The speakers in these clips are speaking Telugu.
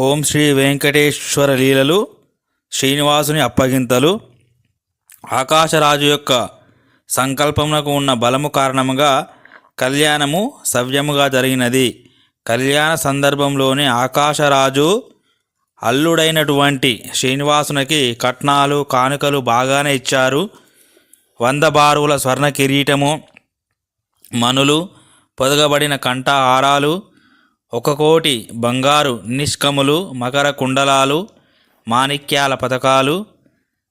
ఓం శ్రీ వెంకటేశ్వర లీలలు శ్రీనివాసుని అప్పగింతలు ఆకాశరాజు యొక్క సంకల్పమునకు ఉన్న బలము కారణముగా కళ్యాణము సవ్యముగా జరిగినది. కళ్యాణ సందర్భంలోనే ఆకాశరాజు అల్లుడైనటువంటి శ్రీనివాసునికి కట్నాలు కానుకలు బాగానే ఇచ్చారు. వంద బారువుల స్వర్ణ కిరీటము మనులు పొదగబడిన కంఠ హారాలు ఒక కోటి బంగారు నిష్కములు మకర కుండలాలు మాణిక్యాల పథకాలు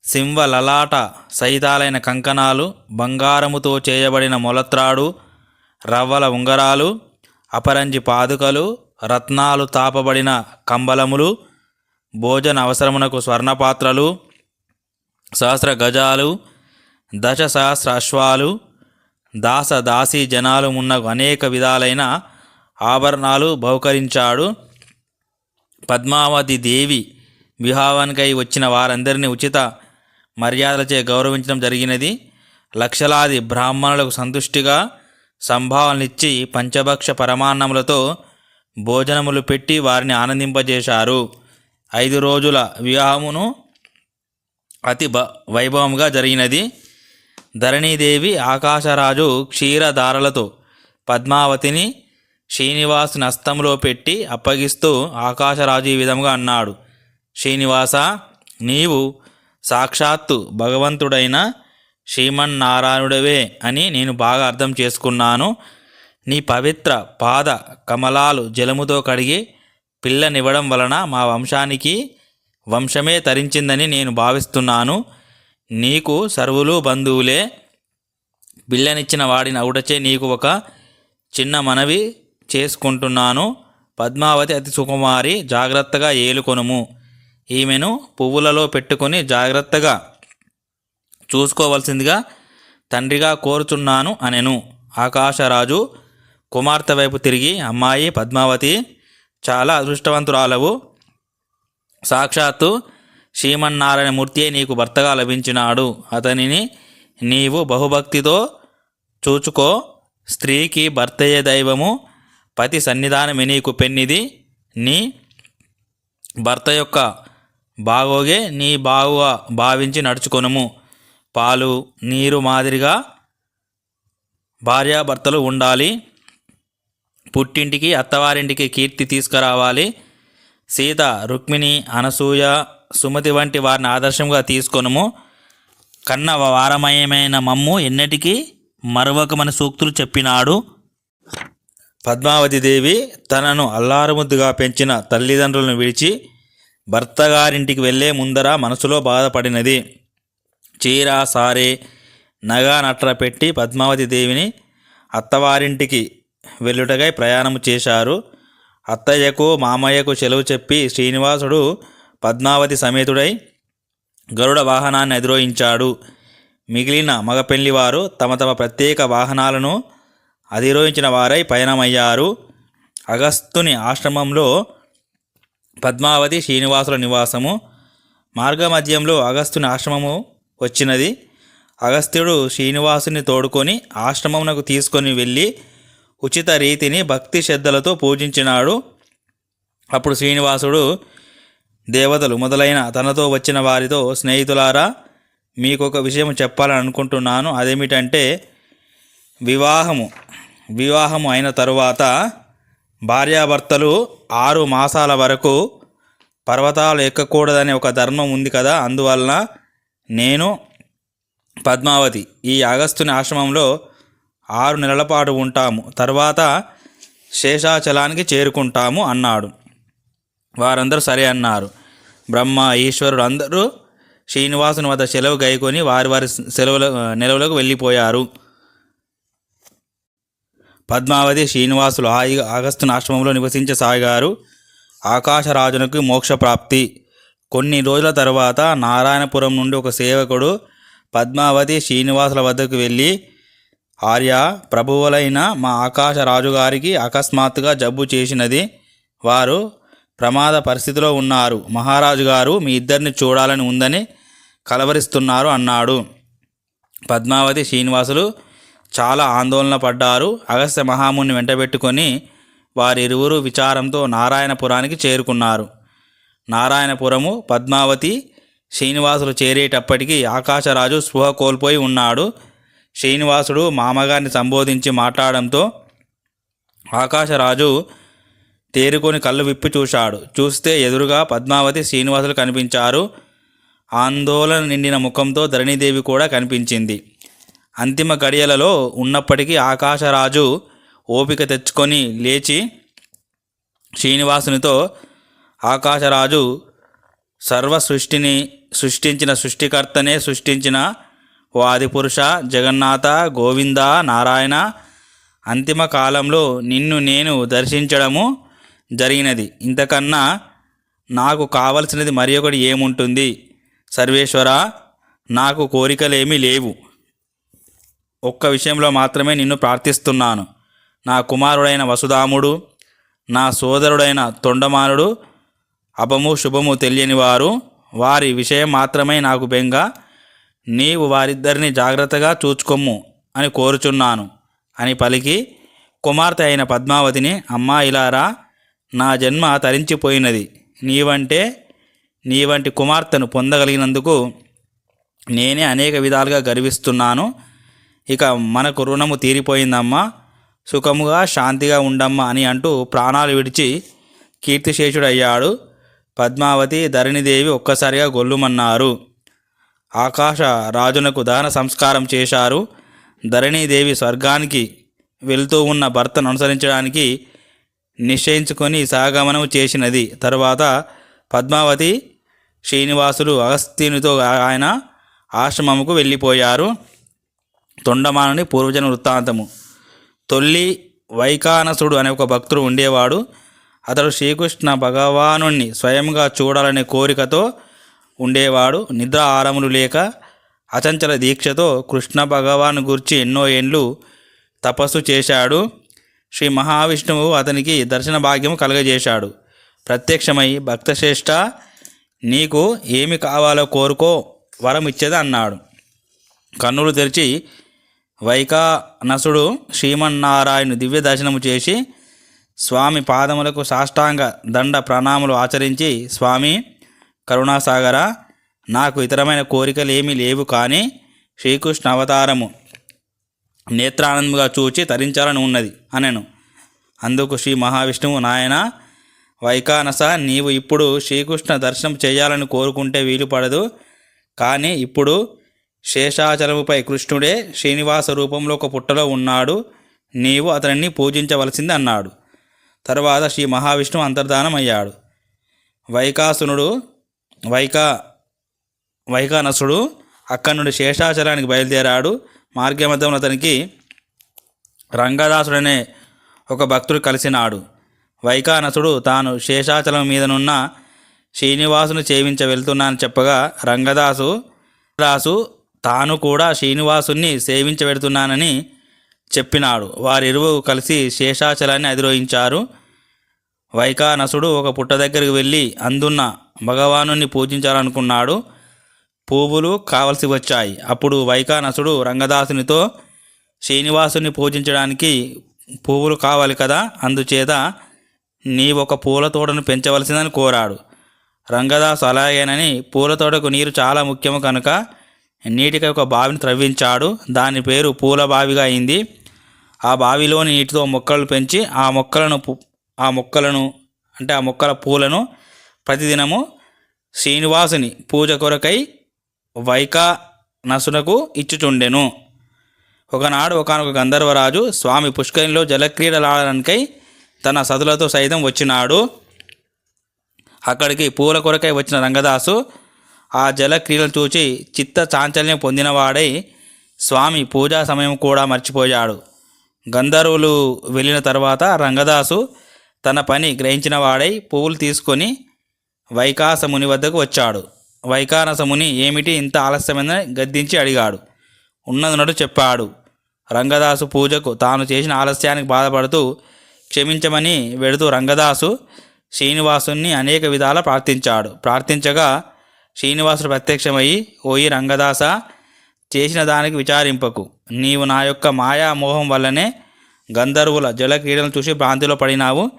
సింహ లలాట సహితాలైన కంకణాలు బంగారముతో చేయబడిన మొలత్రాడు రవ్వల ఉంగరాలు అపరంజి పాదుకలు రత్నాలు తాపబడిన కంబలములు భోజన అవసరమునకు స్వర్ణపాత్రలు సహస్ర గజాలు దశ సహస్ర అశ్వాలు దాస దాసీ జనాలు ఉన్న అనేక విధాలైన ఆభరణాలు బహుకరించాడు. పద్మావతి దేవి వివాహానికై వచ్చిన వారందరినీ ఉచిత మర్యాదలచే గౌరవించడం జరిగినది. లక్షలాది బ్రాహ్మణులకు సంతుష్టిగా సంభావనలిచ్చి పంచభక్ష పరమాన్నములతో భోజనములు పెట్టి వారిని ఆనందింపజేశారు. ఐదు రోజుల వివాహమును అతి బ వైభవంగా జరిగినది. ధరణీదేవి ఆకాశరాజు క్షీరధారలతో పద్మావతిని శ్రీనివాస్ని హస్తంలో పెట్టి అప్పగిస్తూ ఆకాశరాజు ఈ విధంగా అన్నాడు. శ్రీనివాస నీవు సాక్షాత్తు భగవంతుడైన శ్రీమన్నారాయణుడవే అని నేను బాగా అర్థం చేసుకున్నాను. నీ పవిత్ర పాద కమలాలు జలముతో కడిగి పిల్లనివ్వడం వలన మా వంశానికి వంశమే తరించిందని నేను భావిస్తున్నాను. నీకు సర్వులు బంధువులే బిల్లనిచ్చిన వాడిని అవుటచే నీకు ఒక చిన్న మనవి చేసుకుంటున్నాను. పద్మావతి అతి సుకుమారి జాగ్రత్తగా ఏలుకొనుము. ఈమెను పువ్వులలో పెట్టుకొని జాగ్రత్తగా చూసుకోవలసిందిగా తండ్రిగా కోరుచున్నాను అనెను. ఆకాశరాజు కుమార్తె వైపు తిరిగి అమ్మాయి పద్మావతి చాలా అదృష్టవంతురాలవు. సాక్షాత్తు శ్రీమన్నారాయణమూర్తియే నీకు భర్తగా లభించినాడు. అతనిని నీవు బహుభక్తితో చూచుకో. స్త్రీకి భర్తయే దైవము. పతి సన్నిధానమే నీకు పెన్నిది నీ భర్త యొక్క బాగోగే నీ బాగుగా భావించి నడుచుకొనుము. పాలు నీరు మాదిరిగా భార్యాభర్తలు ఉండాలి. పుట్టింటికి అత్తవారింటికి కీర్తి తీసుకురావాలి. సీత రుక్మిణి అనసూయ సుమతి వంటి వారిని ఆదర్శంగా తీసుకొనుము. కన్న వారమయమైన మమ్ము ఎన్నటికీ మరవకమని సూక్తులు చెప్పినాడు. పద్మావతి దేవి తనను అల్లారుముద్దుగా పెంచిన తల్లిదండ్రులను విడిచి భర్తగారింటికి వెళ్ళే ముందర మనసులో బాధపడినది. చీర సారే నగా నట్ర పెట్టి పద్మావతి దేవిని అత్తవారింటికి వెళ్ళుటకై ప్రయాణము చేశారు. అత్తయ్యకు మామయ్యకు సెలవు చెప్పి శ్రీనివాసుడు పద్మావతి సమేతుడై గరుడ వాహనాన్ని అధిరోహించాడు. మిగిలిన మగ పెళ్ళివారు తమ తమ ప్రత్యేక వాహనాలను అధిరోహించిన వారై పయనమయ్యారు. అగస్తుని ఆశ్రమంలో పద్మావతి శ్రీనివాసుల నివాసము. మార్గమధ్యంలో అగస్తుని ఆశ్రమము వచ్చినది. అగస్త్యుడు శ్రీనివాసుని తోడుకొని ఆశ్రమమునకు తీసుకొని వెళ్ళి ఉచిత రీతిని భక్తి శ్రద్ధలతో పూజించినాడు. అప్పుడు శ్రీనివాసుడు దేవతలు మొదలైన తనతో వచ్చిన వారితో స్నేహితులారా మీకు ఒక విషయం చెప్పాలని అనుకుంటున్నాను అదేమిటంటే వివాహము. వివాహము అయిన తరువాత భార్యాభర్తలు ఆరు మాసాల వరకు పర్వతాలు ఎక్కకూడదనే ఒక ధర్మం ఉంది కదా. అందువలన నేను పద్మావతి ఈ అగస్తుని ఆశ్రమంలో ఆరు నెలల పాటు ఉంటాము. తర్వాత శేషాచలానికి చేరుకుంటాము అన్నాడు. వారందరూ సరే అన్నారు. బ్రహ్మ ఈశ్వరుడు అందరూ శ్రీనివాసుని వద్ద సెలవు గైకొని వారి వారి సెలవుల నెలవులకు వెళ్ళిపోయారు. పద్మావతి శ్రీనివాసులు హాయిగా ఆగస్టున ఆశ్రమంలో నివసించసాగారు ఆకాశరాజునకు మోక్షప్రాప్తి కొన్ని రోజుల తర్వాత నారాయణపురం నుండి ఒక సేవకుడు పద్మావతి శ్రీనివాసుల వద్దకు వెళ్ళి ఆర్య ప్రభువులైన మా ఆకాశరాజు గారికి అకస్మాత్తుగా జబ్బు చేసినది. వారు ప్రమాద పరిస్థితిలో ఉన్నారు. మహారాజు గారు మీ ఇద్దరిని చూడాలని ఉందని కలవరిస్తున్నారు అన్నాడు. పద్మావతి శ్రీనివాసులు చాలా ఆందోళన పడ్డారు. అగస్త్య మహాముని వెంటబెట్టుకొని వారిరువురు విచారంతో నారాయణపురానికి చేరుకున్నారు. నారాయణపురము పద్మావతి శ్రీనివాసులు చేరేటప్పటికి ఆకాశరాజు స్పృహ కోల్పోయి ఉన్నాడు. శ్రీనివాసుడు మామగారిని సంబోధించి మాట్లాడడంతో ఆకాశరాజు తేరుకొని కళ్ళు విప్పి చూశాడు. చూస్తే ఎదురుగా పద్మావతి శ్రీనివాసులు కనిపించారు. ఆందోళన నిండిన ముఖంతో ధరణీదేవి కూడా కనిపించింది. అంతిమ గడియలలో ఉన్నప్పటికీ ఆకాశరాజు ఓపిక తెచ్చుకొని లేచి శ్రీనివాసునితో ఆకాశరాజు సర్వ సృష్టిని సృష్టించిన సృష్టికర్తనే సృష్టించిన ఓ ఆదిపురుష జగన్నాథ గోవింద నారాయణ అంతిమ కాలంలో నిన్ను నేను దర్శించడము జరిగినది. ఇంతకన్నా నాకు కావలసినది మరి ఒకటి ఏముంటుంది? సర్వేశ్వర నాకు కోరికలేమీ లేవు. ఒక్క విషయంలో మాత్రమే నిన్ను ప్రార్థిస్తున్నాను. నా కుమారుడైన వసుధాముడు నా సోదరుడైన తొండమానుడు అపము శుభము తెలియని వారు వారి విషయం మాత్రమే నాకు బెంగ. నీవు వారిద్దరిని జాగ్రత్తగా చూచుకొమ్ము అని కోరుచున్నాను. అని పలికి కుమార్తె అయిన పద్మావతిని అమ్మా ఇలారా నా జన్మ తరించిపోయినది. నీవంటే నీ వంటి కుమార్తెను పొందగలిగినందుకు నేనే అనేక విధాలుగా గర్విస్తున్నాను. ఇక మనకు రుణము తీరిపోయిందమ్మా సుఖముగా శాంతిగా ఉండమ్మా అని అంటూ ప్రాణాలు విడిచి కీర్తిశేషుడయ్యాడు. పద్మావతి ధరణిదేవి ఒక్కసారిగా గొల్లుమన్నారు. ఆకాశ రాజునకు దాన సంస్కారం చేశారు. ధరణీదేవి స్వర్గానికి వెళ్తూ ఉన్న భర్తను అనుసరించడానికి నిశ్చయించుకొని సహగమనం చేసినది. తరువాత పద్మావతి శ్రీనివాసులు అగస్త్యునితో ఆయన ఆశ్రమముకు వెళ్ళిపోయారు. తొండమానుని పూర్వజన వృత్తాంతము. తొల్లి వైకానసుడు అనే ఒక భక్తుడు ఉండేవాడు. అతడు శ్రీకృష్ణ భగవానుణ్ణి స్వయంగా చూడాలనే కోరికతో ఉండేవాడు. నిద్ర ఆరములు లేక అచంచల దీక్షతో కృష్ణ భగవాన్ గురించి ఎన్నో ఏండ్లు తపస్సు చేశాడు. శ్రీ మహావిష్ణువు అతనికి దర్శన భాగ్యము కలగజేశాడు. ప్రత్యక్షమై భక్తశ్రేష్ఠ నీకు ఏమి కావాలో కోరుకో వరం ఇచ్చేది అన్నాడు. కన్నులు తెరిచి వైకానసుడు శ్రీమన్నారాయణ దివ్య దర్శనము చేసి స్వామి పాదములకు సాష్టాంగ దండ ప్రణాములు ఆచరించి స్వామి కరుణాసాగర నాకు ఇతరమైన కోరికలు ఏమీ లేవు కానీ శ్రీకృష్ణ అవతారము నేత్రానందముగా చూచి తరించాలని ఉన్నది అనెను. అందుకు శ్రీ మహావిష్ణువు నాయన వైకానస నీవు ఇప్పుడు శ్రీకృష్ణ దర్శనం చేయాలని కోరుకుంటే వీలు పడదు కానీ ఇప్పుడు శేషాచలముపై కృష్ణుడే శ్రీనివాస రూపంలో ఒక పుట్టలో ఉన్నాడు. నీవు అతనిని పూజించవలసింది అన్నాడు. తరువాత శ్రీ మహావిష్ణువు అంతర్ధానమయ్యాడు. వైకాసునుడు వైకా వైకానసుడు అక్కడి నుండి శేషాచలానికి బయలుదేరాడు. మార్గమధ్యంలో అతనికి రంగదాసుడనే ఒక భక్తుడు కలిసినాడు. వైకానసుడు తాను శేషాచలం మీదనున్న శ్రీనివాసును చేయించ వెళ్తున్నానని చెప్పగా రంగదాసు దాసు తాను కూడా శ్రీనివాసుని సేవించబెడుతున్నానని చెప్పినాడు. వారిరువు కలిసి శేషాచలాన్ని అధిరోహించారు. వైకానసుడు ఒక పుట్ట దగ్గరికి వెళ్ళి అందున్న భగవాను పూజించాలనుకున్నాడు. పువ్వులు కావలసి వచ్చాయి. అప్పుడు వైకానసుడు రంగదాసునితో శ్రీనివాసుని పూజించడానికి పువ్వులు కావాలి కదా అందుచేత నీ ఒక పూల తోటను పెంచవలసిందని కోరాడు. రంగదాసు అలాగేనని పూల తోటకు నీరు చాలా ముఖ్యము కనుక నీటికి ఒక బావిని త్రవ్వించాడు. దాని పేరు పూల బావిగా అయింది. ఆ బావిలోని నీటితో మొక్కలు పెంచి ఆ మొక్కలను ఆ మొక్కలను అంటే ఆ మొక్కల పూలను ప్రతిదినము శ్రీనివాసుని పూజ కొరకై వైకా నసునకు ఇచ్చుచుండెను. ఒకనాడు ఒకనొక గంధర్వరాజు స్వామి పుష్కరిణిలో జలక్రీడలాడడానికై తన సతులతో సైతం వచ్చినాడు. అక్కడికి పూల కొరకై వచ్చిన రంగదాసు ఆ జల క్రీడలు చూచి చిత్త చాంచల్యం పొందినవాడై స్వామి పూజా సమయం కూడా మర్చిపోయాడు. గంధర్వులు వెళ్ళిన తర్వాత రంగదాసు తన పని గ్రహించిన వాడై పువ్వులు తీసుకొని వైకాసముని వద్దకు వచ్చాడు. వైకానసముని ఏమిటి ఇంత ఆలస్యమైందని గద్దించి అడిగాడు. ఉన్నదన్నట్టు చెప్పాడు. రంగదాసు పూజకు తాను చేసిన ఆలస్యానికి బాధపడుతూ క్షమించమని వెడుతూ రంగదాసు శ్రీనివాసుని అనేక విధాల ప్రార్థించాడు. ప్రార్థించగా శ్రీనివాసుడు ప్రత్యక్షమయ్యి ఓయి రంగదాస చేసిన దానికి విచారింపకు. నీవు నా యొక్క మాయామోహం వల్లనే గంధర్వుల జల క్రీడలను చూసి భ్రాంతిలో పడినావు.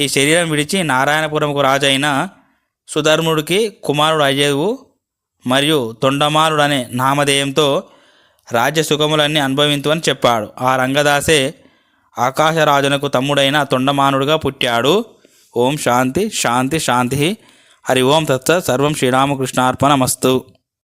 ఈ శరీరం విడిచి నారాయణపురంకు రాజైన సుధర్ముడికి కుమారుడు అయ్యేవు. మరియు తొండమారుడనే నామధేయంతో రాజ్య సుఖములన్నీ అనుభవింతు అని చెప్పాడు. ఆ రంగదాసే ఆకాశరాజునకు తమ్ముడైన తొండమానుడుగా పుట్టాడు. ఓం శాంతి శాంతి శాంతి. హరి ఓం తత్సత్ సర్వం శ్రీరామకృష్ణార్పణమస్తు.